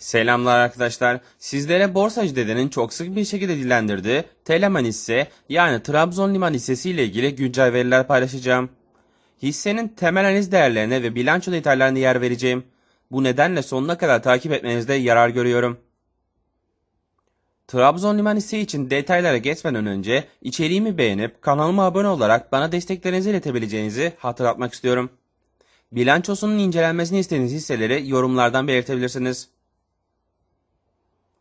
Selamlar arkadaşlar. Sizlere Borsacı Dede'nin çok sık bir şekilde dillendirdiği Teleman hisse yani Trabzon Liman hissesi ile ilgili güncel veriler paylaşacağım. Hissenin temel analiz değerlerine ve bilanço detaylarına yer vereceğim. Bu nedenle sonuna kadar takip etmenizde yarar görüyorum. Trabzon Liman hisse için detaylara geçmeden önce içeriğimi beğenip kanalıma abone olarak bana desteklerinizi iletebileceğinizi hatırlatmak istiyorum. Bilançosunun incelenmesini istediğiniz hisseleri yorumlardan belirtebilirsiniz.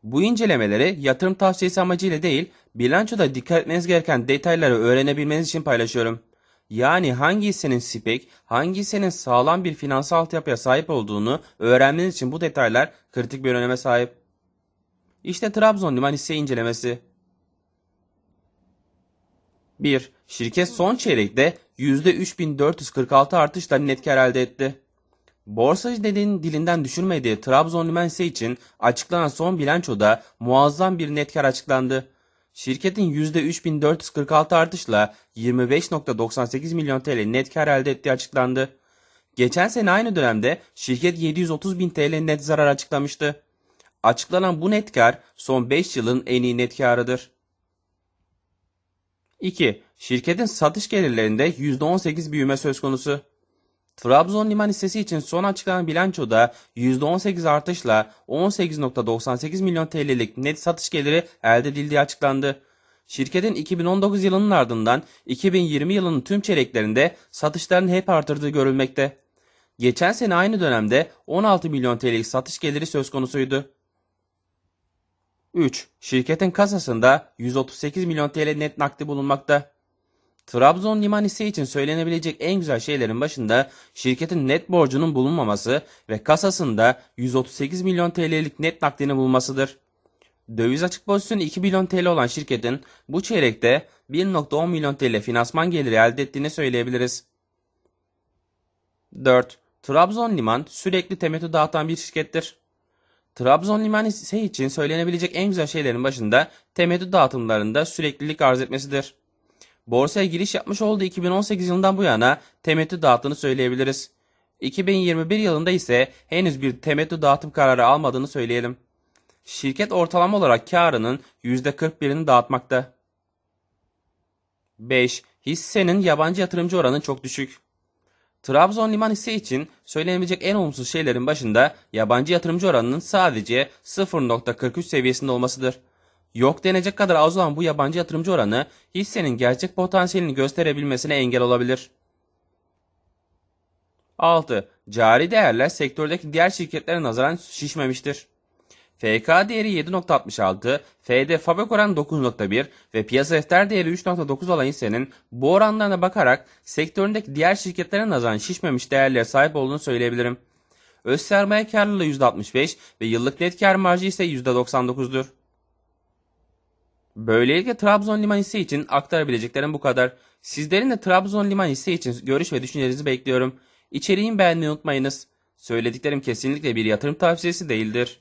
Bu incelemeleri yatırım tavsiyesi amacıyla değil, bilançoda dikkat etmeniz gereken detayları öğrenebilmeniz için paylaşıyorum. Yani hangi hissenin spek, hangi hissenin sağlam bir finansal altyapıya sahip olduğunu öğrenmeniz için bu detaylar kritik bir öneme sahip. İşte Trabzon Liman hisse incelemesi. 1. Şirket son çeyrekte %3446 artışla net kar elde etti. Borsacı dediğin dilinden düşürmediği Trabzon Liman hisse için açıklanan son bilançoda muazzam bir net kar açıklandı. Şirketin %3446 artışla 25.98 milyon TL net kar elde ettiği açıklandı. Geçen sene aynı dönemde şirket 730 bin TL net zarar açıklamıştı. Açıklanan bu net kar son 5 yılın en iyi net karıdır. 2. Şirketin satış gelirlerinde %18 büyüme söz konusu. Trabzon Liman hissesi için son açıklanan bilançoda %18 artışla 18.98 milyon TL'lik net satış geliri elde edildiği açıklandı. Şirketin 2019 yılının ardından 2020 yılının tüm çeyreklerinde satışlarını hep artırdığı görülmekte. Geçen sene aynı dönemde 16 milyon TL'lik satış geliri söz konusuydu. 3. Şirketin kasasında 138 milyon TL net nakdi bulunmakta. Trabzon liman hisse için söylenebilecek en güzel şeylerin başında şirketin net borcunun bulunmaması ve kasasında 138 milyon TL'lik net nakdini bulmasıdır. Döviz açık pozisyonu 2 milyon TL olan şirketin bu çeyrekte 1.10 milyon TL finansman geliri elde ettiğini söyleyebiliriz. 4. Trabzon Liman sürekli temettü dağıtan bir şirkettir. Trabzon Liman hisse için söylenebilecek en güzel şeylerin başında temettü dağıtımlarında süreklilik arz etmesidir. Borsaya giriş yapmış olduğu 2018 yılından bu yana temettü dağıttığını söyleyebiliriz. 2021 yılında ise henüz bir temettü dağıtım kararı almadığını söyleyelim. Şirket ortalama olarak karının %41'ini dağıtmakta. 5. Hissenin yabancı yatırımcı oranı çok düşük. Trabzon liman hisse için söylenebilecek en olumsuz şeylerin başında yabancı yatırımcı oranının sadece 0.43 seviyesinde olmasıdır. Yok denecek kadar az olan bu yabancı yatırımcı oranı hissenin gerçek potansiyelini gösterebilmesine engel olabilir. 6. Cari değerler sektördeki diğer şirketlere nazaran şişmemiştir. FK değeri 7.66, FD Fabrik oranı 9.1 ve piyasa defter değeri 3.9 olan hissenin bu oranlarına bakarak sektöründeki diğer şirketlere nazaran şişmemiş değerlere sahip olduğunu söyleyebilirim. Öz sermaye karlılığı %65 ve yıllık net kar marjı ise %99'dur. Böylelikle Trabzon Liman hisse için aktarabileceklerim bu kadar. Sizlerin de Trabzon Liman hisse için görüş ve düşüncelerinizi bekliyorum. İçeriğimi beğenmeyi unutmayınız. Söylediklerim kesinlikle bir yatırım tavsiyesi değildir.